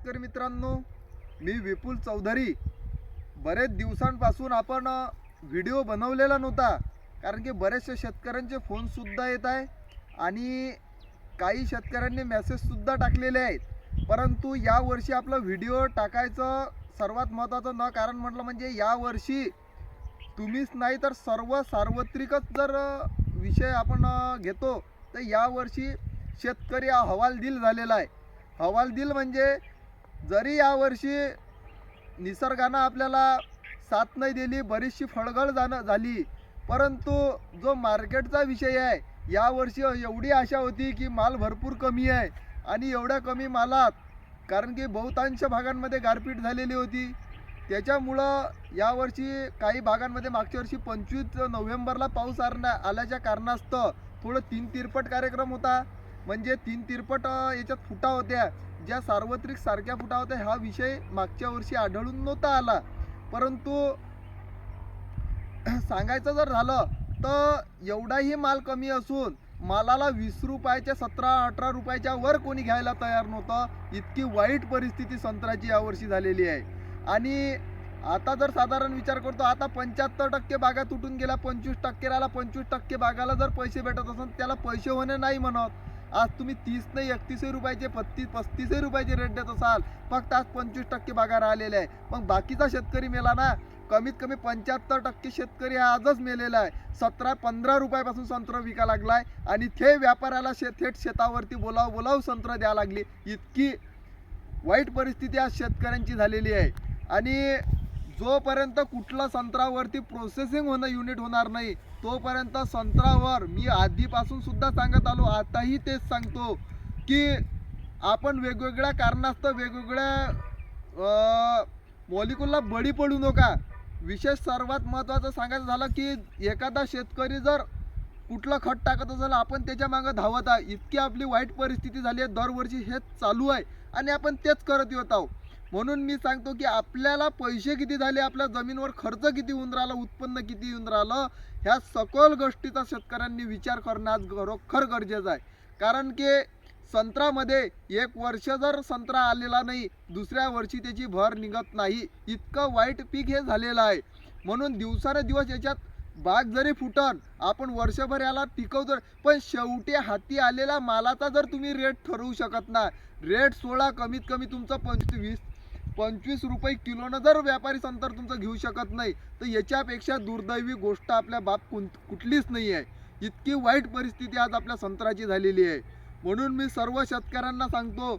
शेतकरी मित्रांनो मी विपुल चौधरी. बरेच दिवसांपासून आपण व्हिडिओ बनवलेला नव्हता कारण की बरेचशा शेतकऱ्यांचे फोनसुद्धा येत आहे आणि काही शेतकऱ्यांनी मेसेजसुद्धा टाकलेले आहेत. परंतु यावर्षी आपलं व्हिडिओ टाकायचं सर्वात महत्त्वाचं न कारण म्हटलं म्हणजे यावर्षी तुम्हीच नाही तर सर्व सार्वत्रिकच जर विषय आपण घेतो तर यावर्षी शेतकरी हा हवालदिल झालेला आहे. हवालदिल म्हणजे जरी यावर्षी निसर्गानं आपल्याला साथ नाही दिली बरीचशी फळगळ जाणं झाली परंतु जो मार्केटचा विषय आहे यावर्षी एवढी आशा होती की माल भरपूर कमी आहे आणि एवढ्या कमी मालात कारण की बहुतांश भागांमध्ये गारपीट झालेली होती. त्याच्यामुळं यावर्षी काही भागांमध्ये मागच्या वर्षी पंचवीस नोव्हेंबरला पाऊस आरण्या आल्याच्या कारणास्तव थोडं तीन तिरपट कार्यक्रम होता. म्हणजे तीन तिरपट याच्यात फुटा होत्या. ज्या सार्वत्रिक सारख्या फुटा होत्या हा विषय मागच्या वर्षी आढळून नव्हता आला. परंतु सांगायचं जर झालं तर एवढाही माल कमी असून मालाला वीस रुपयाच्या सतरा अठरा रुपयाच्या वर कोणी घ्यायला तयार नव्हतं. इतकी वाईट परिस्थिती संत्र्याची यावर्षी झालेली आहे. आणि आता जर साधारण विचार करतो आता पंच्याहत्तर टक्के बागा तुटून गेल्या पंचवीस टक्के राहिला पंचवीस टक्के बागाला जर पैसे भेटत असेल त्याला पैसे होणे नाही म्हणत. आज तुम्ही तीस नाही एकतीसही रुपयाचे पस्तीस पस्तीसही रुपयाचे रेट देत असाल. फक्त आज पंचवीस टक्के बागा राहिलेले आहे. मग बाकीचा शेतकरी मेला ना? कमीत कमी पंच्याहत्तर टक्के शेतकरी हा आजच मेलेला आहे. सतरा पंधरा रुपयापासून संत्र विका लागलाय. आणि थे व्यापाऱ्याला शे थेट शेतावरती बोलाव बोलाव संत्र द्यायला लागली. इतकी वाईट परिस्थिती आज शेतकऱ्यांची झालेली आहे. आणि जोपर्यंत कुठलं संत्रावरती प्रोसेसिंग होणं युनिट होणार नाही तोपर्यंत संत्रावर मी आधीपासून सुद्धा सांगत आलो आताही तेच सांगतो की आपण वेगवेगळ्या कारणास्तव वेगवेगळ्या मॉलिक्यूलला बळी पडू नका. विशेष सर्वात महत्त्वाचं सांगायचं झालं की एखादा शेतकरी जर कुठलं खत टाकत असेल आपण त्याच्या मागं धावत आहे. इतकी आपली वाईट परिस्थिती झाली आहे दरवर्षी हेच चालू आहे आणि आपण तेच करत येत आहोत. म्हणून मी सांगतो की आपल्याला पैसे किती झाले आपल्या जमीनवर खर्च किती होऊन राहिला उत्पन्न किती येऊन राहिलं ह्या सकल गोष्टीचा शेतकऱ्यांनी विचार करणं आज खरोखर गरजेचं आहे. कारण की संत्रामध्ये एक वर्ष जर संत्रा आलेला नाही दुसऱ्या वर्षी त्याची भर निघत नाही. इतकं वाईट पीक हे झालेलं आहे. म्हणून दिवसाने दिवस याच्यात बाग जरी फुटन आपण वर्षभर याला टिकवतो पण शेवटी हाती आलेला मालाचा जर तुम्ही रेट ठरवू शकत नाही रेट सोळा कमीत कमी तुमचं पंचवीस पंचवीस रुपये किलोनं जर व्यापारी संतर तुमचं घेऊ शकत नाही तर याच्यापेक्षा दुर्दैवी गोष्ट आपल्या बाप कुं कुठलीच नाही आहे. इतकी वाईट परिस्थिती आज आपल्या संत्राची झालेली आहे. म्हणून मी सर्व शेतकऱ्यांना सांगतो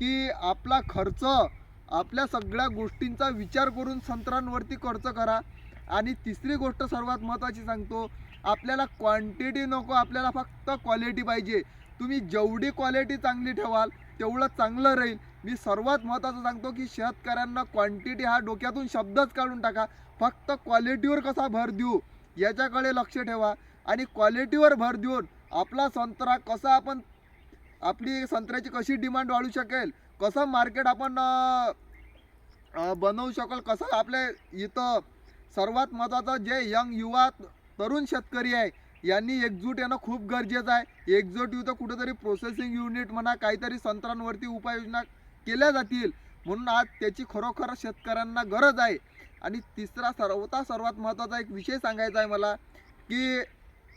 की आपला खर्च आपल्या सगळ्या गोष्टींचा विचार करून संत्रांवरती खर्च करा. आणि तिसरी गोष्ट सर्वात महत्त्वाची सांगतो आपल्याला क्वांटिटी नको आपल्याला फक्त क्वालिटी पाहिजे. तुम्ही जेवढी क्वालिटी चांगली ठेवाल तेवढं चांगलं राहील. मी सर्वात महत्त्वाचं सांगतो की शेतकऱ्यांना क्वांटिटी हा डोक्यातून शब्दच काढून टाका. फक्त क्वालिटीवर कसा भर देऊ याच्याकडे लक्ष ठेवा. आणि क्वालिटीवर भर देऊन आपला संत्रा कसा आपण आपली संत्र्याची कशी डिमांड वाढू शकेल कसं मार्केट आपण बनवू शकेल कसं आपले इथं सर्वात महत्त्वाचं जे यंग युवा तरुण शेतकरी आहे यांनी एकजूट येणं खूप गरजेचं आहे. एकजूट तर कुठंतरी प्रोसेसिंग युनिट म्हणा काहीतरी संत्रांवरती उपाययोजना केल्या जातील. म्हणून आज त्याची खरोखर शेतकऱ्यांना गरज आहे. आणि तिसरा सर्वता सर्वात महत्त्वाचा एक विषय सांगायचा आहे मला की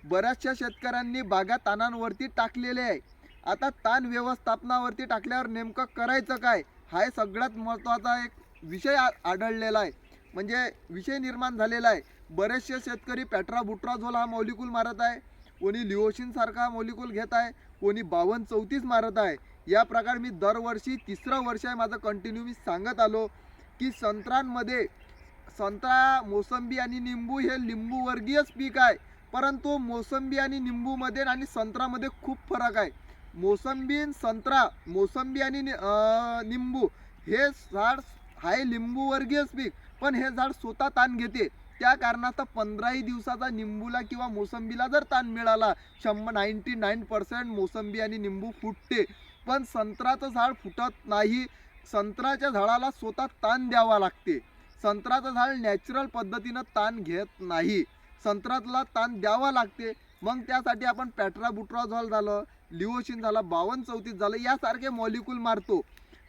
बऱ्याचशा शेतकऱ्यांनी बागा ताणांवरती टाकलेले आहे. आता ताण व्यवस्थापनावरती टाकल्यावर नेमकं करायचं काय? हा हे सगळ्यात महत्त्वाचा एक विषय आढळलेला आहे. म्हणजे विषय निर्माण झालेला आहे. बरेचसे शेतकरी पॅट्रा बुट्राझोल हा मौलिकूल मारत आहे. कोणी लिओशिनसारखा मॉलिक्यूल मौलिकूल घेत आहे. कोणी बावन्न चौतीस मारत आहे. या प्रकार मी दरवर्षी तिसरं वर्ष आहे माझं कंटिन्यू मी सांगत आलो की संत्रांमध्ये संत्रा मोसंबी आणि निंबू हे लिंबूवर्गीयच पीक आहे. परंतु मोसंबी आणि निंबूमध्ये आणि संत्रामध्ये खूप फरक आहे. मोसंबी आणि संत्रा मोसंबी आणि नि- निंबू हे झाड आहे लिंबूवर्गीयच पीक. पण हे झाड स्वतः ताण घेते. त्या कारणास्तव पंधराही दिवसाचा निंबूला किंवा मोसंबीला जर ताण मिळाला शंभर नाईन्टी नाईन पर्सेंट मोसंबी आणि निंबू फुटते. पण संत्राचं झाड फुटत नाही. संत्राच्या झाडाला स्वतः ताण द्यावा लागते. संत्राचं झाड नॅचरल पद्धतीनं ताण घेत नाही. संत्राला ताण द्यावा लागते. मग त्यासाठी आपण पॅट्रा बुट्राझॉल झालं लिओशिन झालं बावन्न चौतीस झालं यासारखे मॉलिक्यूल मारतो.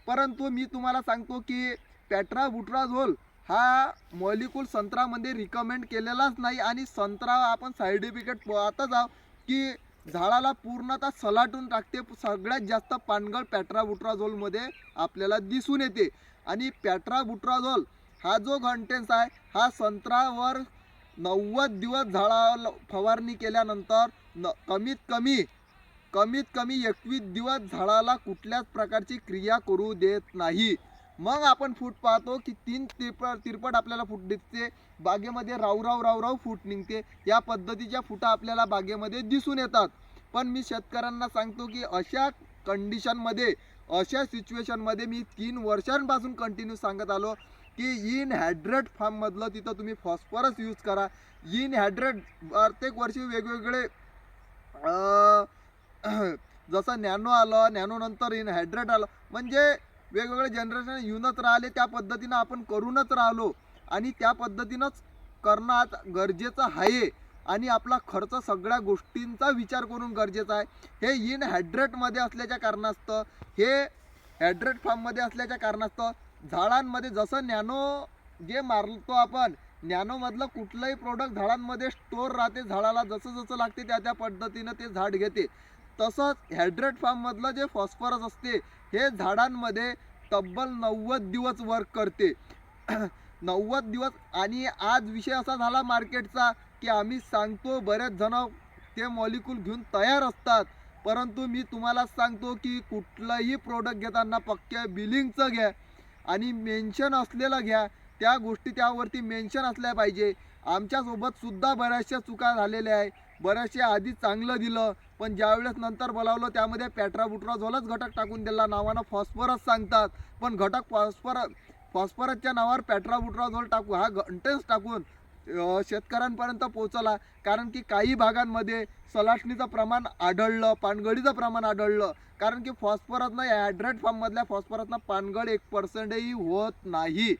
परंतु मी तुम्हाला सांगतो की पॅट्रा बुट्राझोल हा मॉलिक्यूल संत्रामध्ये रिकमेंड केलेलाच नाही आणि संत्रा आपण सर्टिफिकेट पाहतच आहोत की झाडाला पूर्णतः सलाटून टाकते. सगळ्यात जास्त पानगळ पॅट्राबुट्राझोलमध्ये आपल्याला दिसून येते. आणि पॅट्राबुट्राझोल हा जो कंटेन्स आहे हा संत्रावर नव्वद दिवस झाडाला फवारणी केल्यानंतर न कमीत कमी कमीत कमी एकवीस दिवस झाडाला कुठल्याच प्रकारची क्रिया करू देत नाही. मग आपण फूट पाहतो की तीन तिरपट तिरपट आपल्याला फूट दिसते. बागेमध्ये रावराव रावराव फूट निघते. या पद्धतीच्या फुटा आपल्याला बागेमध्ये दिसून येतात. पण मी शेतकऱ्यांना सांगतो की अशा कंडिशनमध्ये अशा सिच्युएशनमध्ये मी तीन वर्षांपासून कंटिन्यू सांगत आलो की इन हायड्रेट फार्ममधलं तिथं तुम्ही फॉस्फरस यूज करा. इन हायड्रेट प्रत्येक वर्षी वेगवेगळे जसं नॅनो आलं नॅनो नंतर इन हायड्रेट आलं. म्हणजे वेगवेगळे जनरेशन येऊनच राहिले त्या पद्धतीनं आपण करूनच राहिलो. आणि त्या पद्धतीनंच करणं आज गरजेचं आहे. आणि आपला खर्च सगळ्या गोष्टींचा विचार करून गरजेचा आहे. हे इन हायड्रेटमध्ये असल्याच्या कारणास्तव हे हायड्रेट फार्ममध्ये असल्याच्या कारणास्तव झाडांमध्ये जसं नॅनो जे मारतो आपण नॅनोमधलं कुठलंही प्रोडक्ट झाडांमध्ये स्टोर राहते झाडाला जसं जसं लागते त्या त्या पद्धतीनं ते झाड घेते. तसंच हायड्रेट फार्ममधलं जे फॉस्फरस असते हे झाडांमध्ये तब्बल नव्वद दिवस वर्क करते. नव्वद दिवस आणि आज विषय असा झाला मार्केटचा की आम्ही सांगतो बरेच जण ते मॉलिक्यूल घेऊन तयार असतात. परंतु मी तुम्हाला सांगतो की कुठलंही प्रोडक्ट घेताना पक्क्या बिलिंगचं घ्या आणि मेन्शन असलेलं घ्या. त्या गोष्टी त्यावरती मेन्शन असल्या पाहिजे. आमच्यासोबत सुद्धा बऱ्याचशा चुका झालेल्या आहे. बऱ्याचशा आधी चांगलं दिलं पण ज्यावेळेस नंतर बोलावलं त्यामध्ये पॅट्रा घटक टाकून दिला. नावानं फॉस्फरस सांगतात. पण घटक फॉस्फर फॉस्फरसच्या नावावर पॅट्रा टाकू हा घंटेच टाकून शेतकऱ्यांपर्यंत पोहोचला. कारण की काही भागांमध्ये सलाटणीचं प्रमाण आढळलं पानगळीचं प्रमाण आढळलं. कारण की फॉस्फरसनं हायड्रेट फॉर्ममधल्या फॉस्फरसनं पानगळ एक पर्सेंटही होत नाही.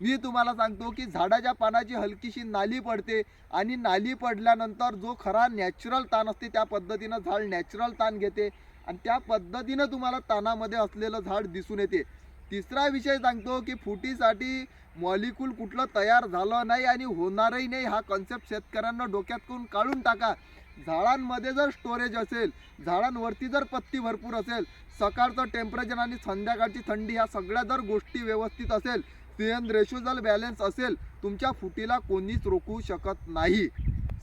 मी तुम्हाला सांगतो की झाडाच्या पानाची हलकीशी नाली पडते आणि नाली पडल्यानंतर जो खरा नॅचरल ताण असते त्या पद्धतीनं झाड नॅचरल ताण घेते आणि त्या पद्धतीनं तुम्हाला ताणामध्ये असलेलं झाड दिसून येते. तिसरा विषय सांगतो की फुटीसाठी मॉलिक्यूल कुठलं तयार झालं नाही आणि होणारही नाही हा कन्सेप्ट शेतकऱ्यांना डोक्यात करून काढून टाका. झाडांमध्ये जर स्टोरेज असेल झाडांवरती जर पत्ती भरपूर असेल सकाळचं टेम्परेचर आणि संध्याकाळची थंडी ह्या सगळ्या जर गोष्टी व्यवस्थित असेल सीएन रेशो जर बॅलन्स असेल तुमच्या फुटीला कोणीच रोखू शकत नाही.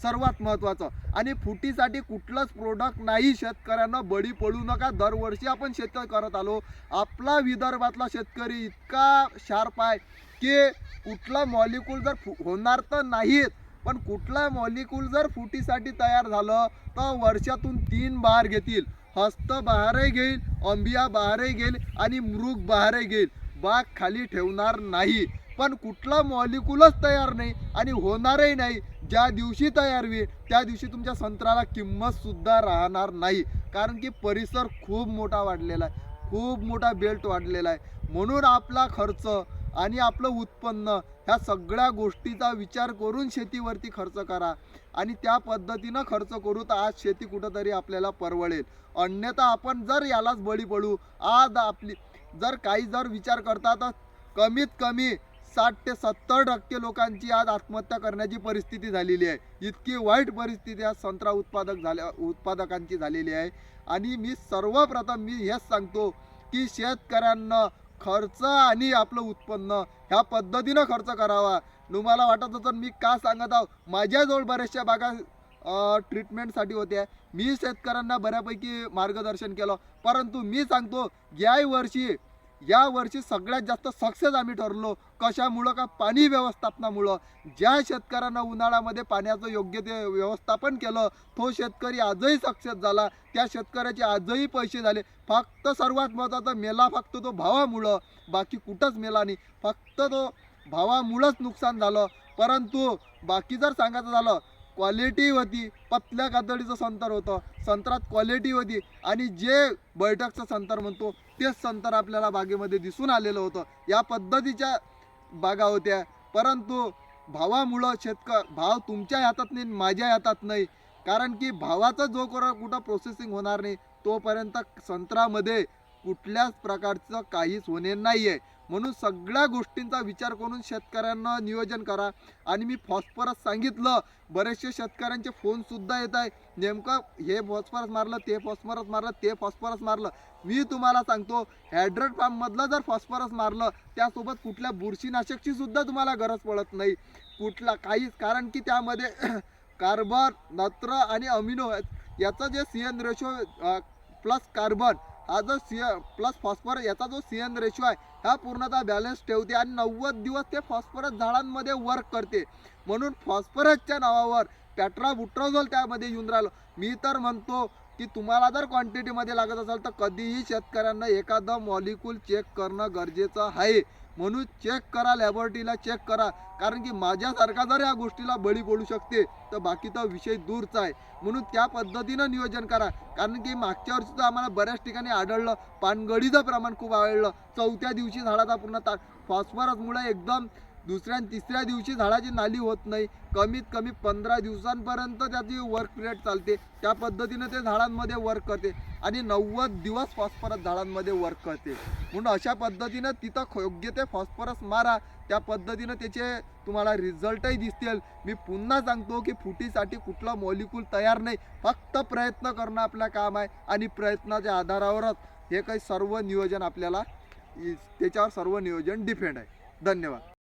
सर्वात महत्त्वाचं आणि फुटीसाठी कुठलंच प्रोडक्ट नाही शेतकऱ्यांना बळी पडू नका. दरवर्षी आपण शेतकरी करत आलो. आपला विदर्भातला शेतकरी इतका शार्प आहे की कुठला मॉलिक्यूल जर फु होणार तर नाहीत. पण कुठला मॉलिक्यूल जर फुटीसाठी तयार झालं तर वर्षातून तीन बार घेतील. हस्त बहारही घेईल अंबिया बहारही घेईल आणि मृग बहारही घेईल. बाग खाली ठेवणार नाही. पण कुठला मॉलिक्यूलच तयार नाही आणि होणारही नाही. ज्या दिवशी तयार होईल त्या दिवशी तुमच्या संत्र्याला किंमत सुद्धा राहणार नाही. कारण की परिसर खूप मोठा वाढलेला आहे. खूप मोठा बेल्ट वाढलेला आहे. म्हणून आपला खर्च आणि आपलं उत्पन्न ह्या सगळ्या गोष्टीचा विचार करून शेतीवरती खर्च करा. आणि त्या पद्धतीनं खर्च करू तर आज शेती कुठंतरी आपल्याला परवडेल. अन्यथा आपण जर यालाच बळी पडू आज आपली जर काही जर विचार करता तर कमीत कमी साठ ते सत्तर टक्के लोकांची आज आत्महत्या करण्याची परिस्थिती झालेली आहे. इतकी वाईट परिस्थिती आज संत्रा उत्पादक झाल्या उत्पादकांची झालेली आहे. आणि मी सर्वप्रथम मी हेच सांगतो की शेतकऱ्यांना खर्च आणि आपलं उत्पन्न ह्या पद्धतीनं खर्च करावा. तुम्हाला वाटत होतं मी का सांगत आहो? माझ्याजवळ बऱ्याचशा बागा ट्रीटमेंटसाठी होत्या मी शेतकऱ्यांना बऱ्यापैकी मार्गदर्शन केलं. परंतु मी सांगतो या वर्षी या वर्षी सगळ्यात जास्त सक्सेस आम्ही ठरलो. कशामुळं? का पाणी व्यवस्थापनामुळं. ज्या शेतकऱ्यांना उन्हाळ्यामध्ये पाण्याचं योग्य ते व्यवस्थापन केलं तो शेतकरी आजही सक्सेस झाला. त्या शेतकऱ्याचे आजही पैसे झाले. फक्त सर्वात महत्त्वाचा मेला फक्त तो भावामुळं. बाकी कुठंच मेला नाही. फक्त तो भावामुळंच नुकसान झालं. परंतु बाकी जर सांगायचं झालं क्वालिटी होती पतल्या कातडीचं संतर होतं. संत्रात क्वालिटी होती आणि जे बैठकचं संतर म्हणतो तेच संतर आपल्याला बागेमध्ये दिसून आलेलं होतं. या पद्धतीच्या बागा होत्या. परंतु भावामुळं शेतक भाव तुमच्या हातात नाही माझ्या हातात नाही. कारण की भावाचा जो करा कुठं प्रोसेसिंग होणार नाही तोपर्यंत संत्रामध्ये कुठल्याच प्रकारचं काहीच होणे नाही आहे म्हणून सगळ्या गोष्टींचा विचार करून शेतकऱ्यांना नियोजन करा. आणि मी फॉस्फरस सांगितलं. बरेचसे शेतकऱ्यांचे फोनसुद्धा येत आहे. नेमकं हे फॉस्फरस मारलं ते फॉस्फरस मारलं ते फॉस्फरस मारलं. मी तुम्हाला सांगतो हॅड्रेड फार्ममधलं जर फॉस्फरस मारलं त्यासोबत कुठल्या बुरशीनाशकची सुद्धा तुम्हाला गरज पडत नाही. कुठला काहीच. कारण की त्यामध्ये कार्बन नत्र आणि अमिनो याचं जे C N ratio plus carbon हा जो सी प्लस फॉस्फरस याचा जो सी एन रेशो आहे हा पूर्णतः बॅलन्स ठेवते आणि नव्वद दिवस ते फॉस्फरस झाडांमध्ये वर्क करते. म्हणून फॉस्फरसच्या नावावर पॅट्रा बुट्रोझोल त्यामध्ये येऊन राहिलो. मी तर म्हणतो की तुम्हाला जर क्वांटिटीमध्ये लागत असेल तर कधीही शेतकऱ्यांना एखादं मॉलिक्यूल चेक करणं गरजेचं आहे. म्हणून चेक करा लॅबोरेटरीला चेक करा. कारण की माझ्यासारखा जर या गोष्टीला बळी पडू शकते तर बाकीचा विषय दूरचा आहे. म्हणून त्या पद्धतीनं नियोजन करा. कारण की मागच्या वर्षी तर आम्हाला बऱ्याच ठिकाणी आढळलं पानगळीचं प्रमाण खूप आवडलं चौथ्या दिवशी झाडाचा पूर्ण ता फॉस्फरसमुळे एकदम दुसऱ्या तिसऱ्या दिवशी झाडाची नाली होत नाही. कमीत कमी पंधरा दिवसांपर्यंत त्याची वर्क पिरियड चालते. त्या पद्धतीनं ते झाडांमध्ये वर्क करते आणि नव्वद दिवस फॉस्फरस झाडांमध्ये वर्क करते. म्हणून अशा पद्धतीनं तिथं योग्य ते फॉस्फरस मारा. त्या पद्धतीनं त्याचे तुम्हाला रिझल्टही दिसतील. मी पुन्हा सांगतो की फुटीसाठी कुठला मॉलिक्यूल तयार नाही. फक्त प्रयत्न करणं आपलं काम आहे आणि प्रयत्नाच्या आधारावरच हे काही सर्व नियोजन आपल्याला त्याच्यावर सर्व नियोजन डिपेंड आहे. धन्यवाद.